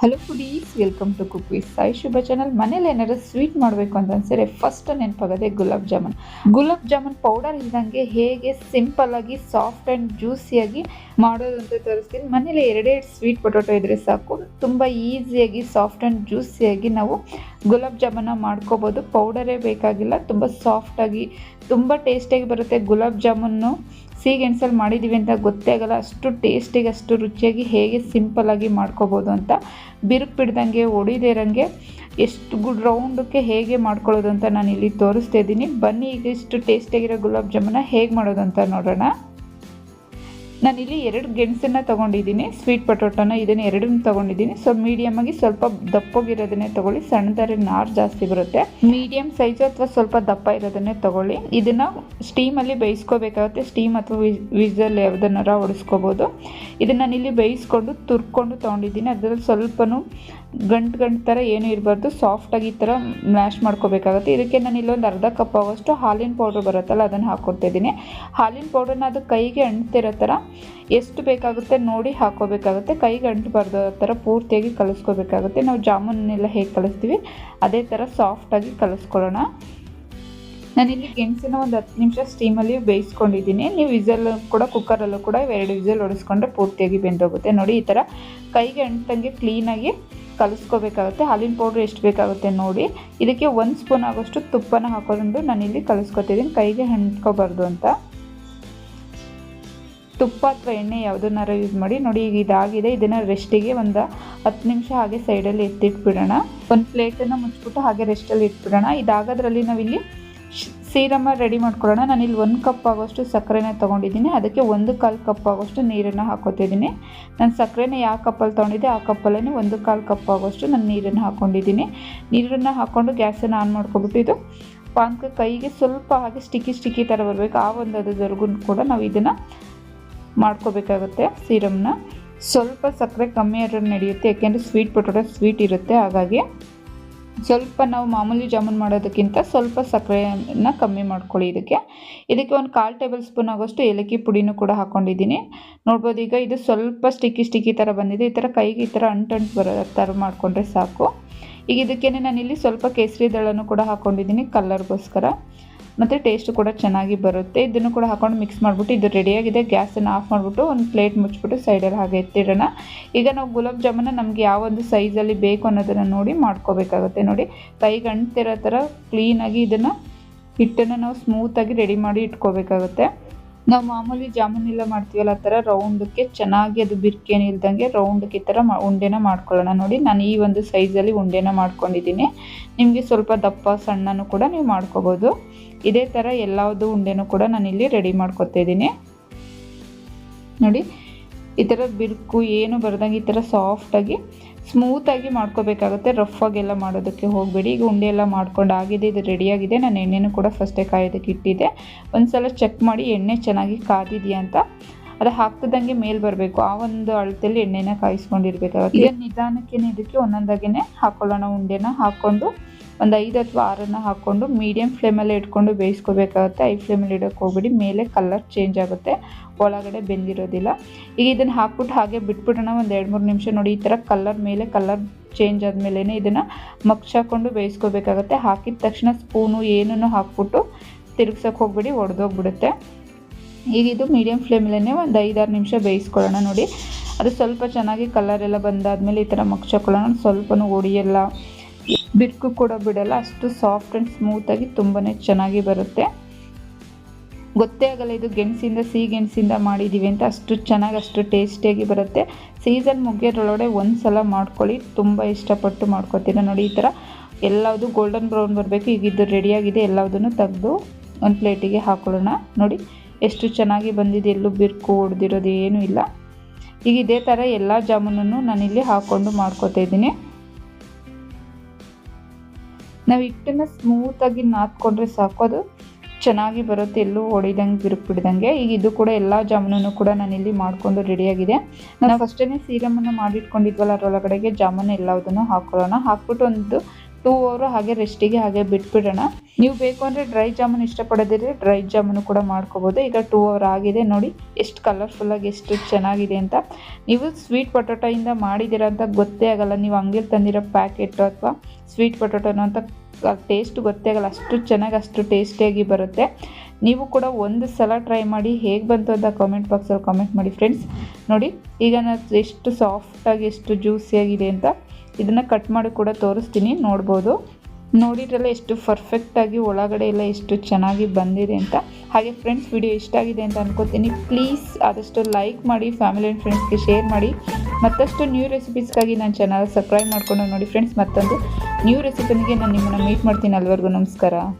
Hello foodies welcome to cook with Sai Shubha channel ಮನೇಲಿ ಏನಾದ್ರು sweet ಮಾಡಬೇಕು ಅಂತ ಅನ್ಸಿದ್ರೆ ಫಸ್ಟ್ ನೆನಪಾಗೋದೆ ಗುಲಾಬ್ ಜಾಮೂನ್. ಗುಲಾಬ್ ಜಾಮೂನ್ ಪೌಡರ್ ಇಲ್ದಂಗೆ ಹೇಗೆ ಸಿಂಪಲ್ ಆಗಿ ಸಾಫ್ಟ್ ಆ್ಯಂಡ್ ಜ್ಯೂಸಿಯಾಗಿ ಮಾಡೋದು ಅಂತ ತೋರಿಸ್ತೀನಿ. ಮನೇಲಿ ಎರಡೆರಡು ಸ್ವೀಟ್ ಪೊಟೊಟೊ ಇದ್ರೆ ಸಾಕು. ತುಂಬ ಈಸಿಯಾಗಿ ಸಾಫ್ಟ್ ಆ್ಯಂಡ್ ಜ್ಯೂಸಿಯಾಗಿ ನಾವು ಗುಲಾಬ್ ಜಾಮೂನ ಮಾಡ್ಕೋಬೋದು. ಪೌಡರೇ ಬೇಕಾಗಿಲ್ಲ. ತುಂಬ ಸಾಫ್ಟಾಗಿ ತುಂಬ ಟೇಸ್ಟಿಯಾಗಿ ಬರುತ್ತೆ ಗುಲಾಬ್ ಜಾಮೂನು. ಸಿಹಿಗೆಣಸಲ್ಲಿ ಮಾಡಿದ್ದೀವಿ ಅಂತ ಗೊತ್ತೇ ಆಗಲ್ಲ. ಅಷ್ಟು ಟೇಸ್ಟಿಗೆ ಅಷ್ಟು ರುಚಿಯಾಗಿ ಹೇಗೆ ಸಿಂಪಲ್ಲಾಗಿ ಮಾಡ್ಕೋಬೋದು ಅಂತ ಬಿರುಕು ಬಿಡ್ದಂಗೆ ಒಡಿದೇ ಇರೋಂಗೆ ಎಷ್ಟು ಗುಡ್ ರೌಂಡಕ್ಕೆ ಹೇಗೆ ಮಾಡ್ಕೊಳ್ಳೋದು ಅಂತ ನಾನು ಇಲ್ಲಿ ತೋರಿಸ್ತಾ ಇದ್ದೀನಿ. ಬನ್ನಿ ಈಗ ಇಷ್ಟು ಟೇಸ್ಟಿಯಾಗಿರೋ ಗುಲಾಬ್ ಜಾಮೂನ ಹೇಗೆ ಮಾಡೋದು ಅಂತ ನೋಡೋಣ. ನಾನಿಲ್ಲಿ ಎರಡು ಗೆಣಸನ್ನು ತೊಗೊಂಡಿದ್ದೀನಿ ಸ್ವೀಟ್ ಪೊಟೊಟೊನ ಇದನ್ನು ಎರಡನ್ನು ತೊಗೊಂಡಿದ್ದೀನಿ. ಸೊ ಮೀಡಿಯಮಾಗಿ ಸ್ವಲ್ಪ ದಪ್ಪಗಿರೋದನ್ನೇ ತೊಗೊಳ್ಳಿ ಸಣ್ಣದಾರೆ ನಾರು ಜಾಸ್ತಿ ಬರುತ್ತೆ. ಮೀಡಿಯಮ್ ಸೈಜು ಅಥವಾ ಸ್ವಲ್ಪ ದಪ್ಪ ಇರೋದನ್ನೇ ತೊಗೊಳ್ಳಿ. ಇದನ್ನು ಸ್ಟೀಮಲ್ಲಿ ಬೇಯಿಸ್ಕೋಬೇಕಾಗುತ್ತೆ ಸ್ಟೀಮ್ ಅಥವಾ ವಿಸಲ್ ಯಾವುದನ್ನಾರ ಹೊಡಿಸ್ಕೋಬೋದು. ಇದನ್ನು ನಾನಿಲ್ಲಿ ಬೇಯಿಸ್ಕೊಂಡು ತುರ್ಕೊಂಡು ತೊಗೊಂಡಿದ್ದೀನಿ. ಅದರಲ್ಲಿ ಸ್ವಲ್ಪನೂ ಗಂಟು ಗಂಟು ಥರ ಏನೂ ಇರಬಾರ್ದು ಸಾಫ್ಟಾಗಿ ಈ ಥರ ಮ್ಯಾಶ್ ಮಾಡ್ಕೋಬೇಕಾಗುತ್ತೆ. ಇದಕ್ಕೆ ನಾನು ಇಲ್ಲೊಂದು ಅರ್ಧ ಕಪ್ ಆಗೋಷ್ಟು ಹಾಲಿನ ಪೌಡ್ರ್ ಬರುತ್ತಲ್ಲ, ಅದನ್ನು ಹಾಕ್ಕೊಡ್ತಿದ್ದೀನಿ ಹಾಲಿನ ಪೌಡ್ರನ್ನ ಅದು ಕೈಗೆ ಅಂಟ್ತಿರೋ ಥರ ಎಷ್ಟು ಬೇಕಾಗುತ್ತೆ ನೋಡಿ ಹಾಕೋಬೇಕಾಗುತ್ತೆ. ಕೈ ಗಂಟು ಆ ಥರ ಪೂರ್ತಿಯಾಗಿ ಕಲಿಸ್ಕೋಬೇಕಾಗುತ್ತೆ. ನಾವು ಜಾಮೂನೆಲ್ಲ ಹೇಗೆ ಕಲಿಸ್ತೀವಿ? ಅದೇ ಥರ ಸಾಫ್ಟಾಗಿ ಕಲಿಸ್ಕೊಳ್ಳೋಣ. ನಾನಿಲ್ಲಿ ಗೆಣಸಿನ ಒಂದು ಹತ್ತು ನಿಮಿಷ ಸ್ಟೀಮಲ್ಲಿ ಬೇಯಿಸ್ಕೊಂಡಿದ್ದೀನಿ. ನೀವು ವಿಸಲ್ ಕೂಡ ಕುಕ್ಕರಲ್ಲೂ ಕೂಡ ಎರಡು ವಿಸಲ್ ಹೊಡೆಸ್ಕೊಂಡ್ರೆ ಪೂರ್ತಿಯಾಗಿ ಬೆಂದೋಗುತ್ತೆ. ನೋಡಿ ಈ ಥರ ಕೈಗೆ ಅಂಟಂಗೆ ಕ್ಲೀನಾಗಿ ಕಲಿಸ್ಕೋಬೇಕಾಗುತ್ತೆ. ಹಾಲಿನ ಪೌಡ್ರ್ ಎಷ್ಟು ಬೇಕಾಗುತ್ತೆ ನೋಡಿ. ಇದಕ್ಕೆ ಒಂದು ಸ್ಪೂನ್ ಆಗೋಷ್ಟು ತುಪ್ಪನ ಹಾಕೊಂಡು ನಾನಿಲ್ಲಿ ಕಲಿಸ್ಕೊತಿದ್ದೀನಿ. ಕೈಗೆ ಹಂಟ್ಕೋಬಾರ್ದು ಅಂತ. ತುಪ್ಪ ಅಥವಾ ಎಣ್ಣೆ ಯಾವುದನ್ನಾರು ಯೂಸ್ ಮಾಡಿ, ನೋಡಿ ಈಗ ಇದಾಗಿದೆ, ಇದನ್ನು ರೆಸ್ಟಿಗೆ ಒಂದು ಹತ್ತು ನಿಮಿಷ ಹಾಗೆ ಸೈಡಲ್ಲಿ ಎತ್ತಿಟ್ಬಿಡೋಣ. ಒಂದು ಪ್ಲೇಟನ್ನು ಮುಚ್ಚಿಬಿಟ್ಟು ಹಾಗೆ ರೆಸ್ಟಲ್ಲಿ ಇಟ್ಬಿಡೋಣ. ಇದಾಗೋದ್ರಲ್ಲಿ ನಾವಿಲ್ಲಿ ಸೀರಮ್ಮ ರೆಡಿ ಮಾಡ್ಕೊಳ್ಳೋಣ. ನಾನಿಲ್ಲಿ ಒಂದು ಕಪ್ ಆಗೋಷ್ಟು ಸಕ್ಕರೆನ ತೊಗೊಂಡಿದ್ದೀನಿ. ಅದಕ್ಕೆ ಒಂದು ಕಾಲು ಕಪ್ ಆಗೋಷ್ಟು ನೀರನ್ನು ಹಾಕೋತಿದ್ದೀನಿ. ನಾನು ಸಕ್ಕರೆನ ಯಾವ ಕಪ್ಪಲ್ಲಿ ತೊಗೊಂಡಿದ್ದೆ, ಆ ಕಪ್ಪಲ್ಲೇ ಒಂದು ಕಾಲು ಕಪ್ ಆಗೋಷ್ಟು ನಾನು ನೀರನ್ನು ಹಾಕ್ಕೊಂಡಿದ್ದೀನಿ ನೀರನ್ನು ಹಾಕ್ಕೊಂಡು ಗ್ಯಾಸನ್ನು ಆನ್ ಮಾಡ್ಕೊಬಿಟ್ಟು ಇದು ಪಾನ್ಕ ಕೈಗೆ ಸ್ವಲ್ಪ ಹಾಗೆ ಸ್ಟಿಕ್ಕಿ ಸ್ಟಿಕ್ಕಿ ಥರ ಬರಬೇಕು. ಆ ಒಂದು ಅದರವರೆಗೂ ಕೂಡ ನಾವು ಇದನ್ನು ಮಾಡ್ಕೋಬೇಕಾಗುತ್ತೆ ಸೀರಮ್ನ. ಸ್ವಲ್ಪ ಸಕ್ಕರೆ ಕಮ್ಮಿ ಆದ್ರೂ ನಡೆಯುತ್ತೆ, ಯಾಕೆಂದರೆ ಸ್ವೀಟ್ ಪೊಟೊಟೊ ಸ್ವೀಟ್ ಇರುತ್ತೆ, ಹಾಗಾಗಿ ಸ್ವಲ್ಪ ನಾವು ಮಾಮೂಲಿ ಜಾಮೂನ್ ಮಾಡೋದಕ್ಕಿಂತ ಸ್ವಲ್ಪ ಸಕ್ಕರೆಯನ್ನು ಕಮ್ಮಿ ಮಾಡ್ಕೊಳ್ಳಿ ಇದಕ್ಕೆ. ಇದಕ್ಕೆ ಒಂದು ಕಾಲು ಟೇಬಲ್ ಸ್ಪೂನ್ ಆಗೋಷ್ಟು ಏಲಕ್ಕಿ ಪುಡಿನೂ ಕೂಡ ಹಾಕ್ಕೊಂಡಿದ್ದೀನಿ ನೋಡ್ಬೋದು ಈಗ ಇದು ಸ್ವಲ್ಪ ಸ್ಟಿಕ್ಕಿ ಸ್ಟಿಕ್ಕಿ ಥರ ಬಂದಿದೆ, ಈ ಥರ ಕೈಗೆ ಈ ಥರ ಅಂಟಂಟು ಬರೋ ಥರ ಮಾಡಿಕೊಂಡ್ರೆ ಸಾಕು. ಈಗ ಇದಕ್ಕೇನೆ ನಾನಿಲ್ಲಿ ಸ್ವಲ್ಪ ಕೇಸರಿ ದಳನೂ ಕೂಡ ಹಾಕ್ಕೊಂಡಿದ್ದೀನಿ ಕಲರ್ಗೋಸ್ಕರ ಮತ್ತು ಟೇಸ್ಟು ಕೂಡ ಚೆನ್ನಾಗಿ ಬರುತ್ತೆ. ಇದನ್ನು ಕೂಡ ಹಾಕೊಂಡು ಮಿಕ್ಸ್ ಮಾಡಿಬಿಟ್ಟು ಇದು ರೆಡಿಯಾಗಿದೆ ಗ್ಯಾಸನ್ನು ಆಫ್ ಮಾಡಿಬಿಟ್ಟು ಒಂದು ಪ್ಲೇಟ್ ಮುಚ್ಚಿಬಿಟ್ಟು ಸೈಡಲ್ಲಿ ಹಾಗೆ ಎತ್ತಿಡೋಣ. ಈಗ ನಾವು ಗುಲಾಬ್ ಜಾಮೂನ ನಮಗೆ ಯಾವ ಒಂದು ಸೈಜಲ್ಲಿ ಬೇಕು ಅನ್ನೋದನ್ನು ನೋಡಿ ಮಾಡ್ಕೋಬೇಕಾಗುತ್ತೆ. ನೋಡಿ ಕೈಗೆ ಅಂಟ್ತಿರೋ ಥರ ಕ್ಲೀನಾಗಿ ಇದನ್ನು ಹಿಟ್ಟನ್ನು ನಾವು ಸ್ಮೂತಾಗಿ ರೆಡಿ ಮಾಡಿ ಇಟ್ಕೋಬೇಕಾಗುತ್ತೆ. ನಾವು ಮಾಮೂಲಿ ಜಾಮೂನೆಲ್ಲ ಮಾಡ್ತೀವಲ್ಲ ಆ ಥರ ರೌಂಡಕ್ಕೆ ಚೆನ್ನಾಗಿ ಅದು ಬಿರ್ಕೇನು ಇಲ್ದಂಗೆ ರೌಂಡಕ್ಕೆ ಈ ಥರ ಉಂಡೆನ ಮಾಡ್ಕೊಳ್ಳೋಣ. ನೋಡಿ, ನಾನು ಈ ಒಂದು ಸೈಜಲ್ಲಿ ಉಂಡೆನ ಮಾಡ್ಕೊಂಡಿದ್ದೀನಿ. ನಿಮಗೆ ಸ್ವಲ್ಪ ದಪ್ಪ ಸಣ್ಣನೂ ಕೂಡ ನೀವು ಮಾಡ್ಕೋಬೋದು. ಇದೇ ಥರ ಎಲ್ಲದು ಉಂಡೆನೂ ಕೂಡ ನಾನಿಲ್ಲಿ ರೆಡಿ ಮಾಡ್ಕೊತಾ ಇದ್ದೀನಿ. ನೋಡಿ, ಈ ಥರ ಬಿರುಕು ಏನು ಬರ್ದಂಗೆ ಈ ಥರ ಸಾಫ್ಟಾಗಿ ಸ್ಮೂತಾಗಿ ಮಾಡ್ಕೋಬೇಕಾಗುತ್ತೆ. ರಫ್ ಎಲ್ಲ ಮಾಡೋದಕ್ಕೆ ಹೋಗಬೇಡಿ. ಈಗ ಉಂಡೆ ಎಲ್ಲ ಮಾಡ್ಕೊಂಡು ಆಗಿದೆ, ಇದು ರೆಡಿಯಾಗಿದೆ ನಾನು ಎಣ್ಣೆನೂ ಕೂಡ ಫಸ್ಟೇ ಕಾಯೋದಕ್ಕೆ ಇಟ್ಟಿದ್ದೆ. ಒಂದು ಸಲ ಚೆಕ್ ಮಾಡಿ, ಎಣ್ಣೆ ಚೆನ್ನಾಗಿ ಕಾದಿದೆಯಾ ಅಂತ. ಅದು ಹಾಕ್ತಿದ್ದಂಗೆ ಮೇಲೆ ಬರಬೇಕು. ಆ ಒಂದು ಅಳತೆಯಲ್ಲಿ ಎಣ್ಣೆನ ಕಾಯಿಸ್ಕೊಂಡಿರ್ಬೇಕಾಗುತ್ತೆ. ಈಗ ನಿಧಾನಕ್ಕೆ ಇದಕ್ಕೆ ಒಂದೊಂದಾಗೇ ಹಾಕೊಳ್ಳೋಣ ಉಂಡೆನ ಹಾಕ್ಕೊಂಡು. ಒಂದು ಐದು ಅಥವಾ ಆರನ್ನು ಹಾಕ್ಕೊಂಡು ಮೀಡಿಯಮ್ ಫ್ಲೇಮಲ್ಲೇ ಇಟ್ಕೊಂಡು ಬೇಯಿಸ್ಕೋಬೇಕಾಗುತ್ತೆ. ಐ ಫ್ಲೇಮಲ್ಲಿ ಇಡೋಕ್ಕೆ ಹೋಗ್ಬಿಡಿ. ಮೇಲೆ ಕಲರ್ ಚೇಂಜ್ ಆಗುತ್ತೆ. ಒಳಗಡೆ ಬೆಂದಿರೋದಿಲ್ಲ. ಈಗ ಇದನ್ನು ಹಾಕ್ಬಿಟ್ಟು ಹಾಗೆ ಬಿಟ್ಬಿಡೋಣ. ಒಂದು ಎರಡು ಮೂರು ನಿಮಿಷ ನೋಡಿ. ಈ ಥರ ಕಲರ್ ಮೇಲೆ ಕಲರ್ ಚೇಂಜ್ ಆದಮೇಲೆ ಇದನ್ನು ಮಗ್ಸಾಕೊಂಡು ಬೇಯಿಸ್ಕೋಬೇಕಾಗತ್ತೆ. ಹಾಕಿದ ತಕ್ಷಣ ಸ್ಪೂನು ಏನನ್ನು ಹಾಕ್ಬಿಟ್ಟು ತಿರುಗ್ಸೋಕೆ ಹೋಗ್ಬಿಡಿ. ಒಡೆದೋಗ್ಬಿಡುತ್ತೆ. ಈಗ ಇದು ಮೀಡಿಯಮ್ ಫ್ಲೇಮಲ್ಲೇ ಒಂದು ಐದಾರು ನಿಮಿಷ ಬೇಯಿಸ್ಕೊಳ್ಳೋಣ ನೋಡಿ. ಅದು ಸ್ವಲ್ಪ ಚೆನ್ನಾಗಿ ಕಲರ್ ಎಲ್ಲ ಬಂದಾದಮೇಲೆ ಈ ಥರ ಮಗ್ಚಾಕೊಳ್ಳೋಣ. ಸ್ವಲ್ಪನೂ ಒಡಿಯಲ್ಲ. ಬಿರ್ಕು ಕೂಡ ಬಿಡಲ್ಲ, ಅಷ್ಟು ಸಾಫ್ಟ್ ಆ್ಯಂಡ್ ಸ್ಮೂತಾಗಿ ತುಂಬಾ ಚೆನ್ನಾಗಿ ಬರುತ್ತೆ. ಗೊತ್ತೇ ಆಗಲ್ಲ ಇದು ಗೆಣಸಿಂದ, ಸಿಹಿ ಗೆಣಸಿಂದ ಮಾಡಿದ್ದೀವಿ ಅಂತ, ಅಷ್ಟು ಚೆನ್ನಾಗಿ, ಅಷ್ಟು ಟೇಸ್ಟಿಯಾಗಿ ಬರುತ್ತೆ. ಸೀಸನ್ ಮುಗಿಯೋದ್ರೊಳಗಡೆ ಒಂದು ಸಲ ಮಾಡ್ಕೊಳ್ಳಿ, ತುಂಬ ಇಷ್ಟಪಟ್ಟು ಮಾಡ್ಕೊತೀರ ನೋಡಿ, ಈ ಥರ ಎಲ್ಲವುದು ಗೋಲ್ಡನ್ ಬ್ರೌನ್ ಬರಬೇಕು, ಈಗ ಇದು ರೆಡಿಯಾಗಿದೆ ಎಲ್ಲದನ್ನು ತೆಗೆದು ಒಂದು ಪ್ಲೇಟಿಗೆ ಹಾಕೊಳ್ಳೋಣ ನೋಡಿ, ಎಷ್ಟು ಚೆನ್ನಾಗಿ ಬಂದಿದೆ, ಎಲ್ಲೂ ಬಿರ್ಕು ಹೊಡೆದಿರೋದು ಏನೂ ಇಲ್ಲ. ಈಗ ಇದೇ ಥರ ಎಲ್ಲ ಜಾಮೂನನ್ನು ನಾನಿಲ್ಲಿ ಹಾಕ್ಕೊಂಡು ಮಾಡ್ಕೋತಾ ಇದ್ದೀನಿ. ನಾವು ಹಿಟ್ಟನ್ನು ಸ್ಮೂತಾಗಿ ನಾದ್ಕೊಂಡ್ರೆ ಸಾಕು. ಅದು ಚೆನ್ನಾಗಿ ಬರುತ್ತೆ. ಎಲ್ಲೂ ಹೊಡಿದಂಗೆ ಬಿರುಕು ಬಿಡ್ದಂಗೆ ಈಗ ಇದು ಕೂಡ ಎಲ್ಲ ಜಾಮೂನನ್ನು ಕೂಡ ನಾನಿಲ್ಲಿ ಮಾಡಿಕೊಂಡು ರೆಡಿಯಾಗಿದೆ ನಾವು ಫಸ್ಟೇ ಸೀರಮನ್ನು ಮಾಡಿಟ್ಕೊಂಡಿದ್ವಲ್ಲ, ಅದರೊಳಗಡೆಗೆ ಜಾಮೂನು ಎಲ್ಲವುದನ್ನು ಹಾಕೊಳ್ಳೋಣ. ಹಾಕ್ಬಿಟ್ಟು ಒಂದು ಟೂ ಅವರು ಹಾಗೆ ರೆಸ್ಟಿಗೆ ಹಾಗೆ ಬಿಟ್ಬಿಡೋಣ. ನೀವು ಬೇಕು ಅಂದರೆ ಡ್ರೈ ಜಾಮೂನ್ ಇಷ್ಟಪಡೋದಿದ್ರೆ ಡ್ರೈ ಜಾಮೂನು ಕೂಡ ಮಾಡ್ಕೋಬೋದು. ಈಗ ಟೂ ಅವರ್ ಆಗಿದೆ ನೋಡಿ, ಎಷ್ಟು ಕಲರ್ಫುಲ್ಲಾಗಿ ಎಷ್ಟು ಚೆನ್ನಾಗಿದೆ ಅಂತ. ನೀವು ಸ್ವೀಟ್ ಪೊಟೊಟೊಯಿಂದ ಮಾಡಿದ್ದೀರ ಅಂತ ಗೊತ್ತೇ ಆಗಲ್ಲ. ನೀವು ಹಂಗೆ ತಂದಿರೋ ಪ್ಯಾಕೆಟು ಅಥವಾ ಸ್ವೀಟ್ ಪೊಟೊಟೊನೋ ಅಂತ ಟೇಸ್ಟ್ ಗೊತ್ತೇ ಆಗಲ್ಲ. ಅಷ್ಟು ಚೆನ್ನಾಗಿ, ಅಷ್ಟು ಟೇಸ್ಟಿಯಾಗಿ ಬರುತ್ತೆ. ನೀವು ಕೂಡ ಒಂದು ಸಲ ಟ್ರೈ ಮಾಡಿ ಹೇಗೆ ಬಂತು ಅಂತ ಕಾಮೆಂಟ್ ಬಾಕ್ಸಲ್ಲಿ ಕಾಮೆಂಟ್ ಮಾಡಿ ಫ್ರೆಂಡ್ಸ್ ನೋಡಿ, ಈಗ ನಾನು ಎಷ್ಟು ಸಾಫ್ಟಾಗಿ ಎಷ್ಟು ಜ್ಯೂಸಿಯಾಗಿದೆ ಅಂತ ಇದನ್ನು ಕಟ್ ಮಾಡಿ ಕೂಡ ತೋರಿಸ್ತೀನಿ, ನೋಡ್ಬೋದು. ನೋಡಿದ್ರಲ್ಲ ಎಷ್ಟು ಪರ್ಫೆಕ್ಟಾಗಿ ಒಳಗಡೆ ಎಲ್ಲ ಎಷ್ಟು ಚೆನ್ನಾಗಿ ಬಂದಿದೆ ಅಂತ. ಹಾಗೆ ಫ್ರೆಂಡ್ಸ್ ವಿಡಿಯೋ ಇಷ್ಟ ಆಗಿದೆ ಅಂತ ಅನ್ಕೋತೀನಿ. ಪ್ಲೀಸ್ ಆದಷ್ಟು ಲೈಕ್ ಮಾಡಿ ಫ್ಯಾಮಿಲಿ ಆ್ಯಂಡ್ ಫ್ರೆಂಡ್ಸ್ಗೆ ಶೇರ್ ಮಾಡಿ. ಮತ್ತಷ್ಟು ನ್ಯೂ ರೆಸಿಪೀಸ್ಗಾಗಿ ನಾನು ಚಾನಲ್ ಸಬ್ಸ್ಕ್ರೈಬ್ ಮಾಡ್ಕೊಂಡು ನೋಡಿ ಫ್ರೆಂಡ್ಸ್ ಮತ್ತೊಂದು ನ್ಯೂ ರೆಸಿಪಿನಿಗೆ ನಾನು ನಿಮ್ಮನ್ನು ಮೀಟ್ ಮಾಡ್ತೀನಿ. ಅಲ್ಲಿವರೆಗೂ ನಮಸ್ಕಾರ.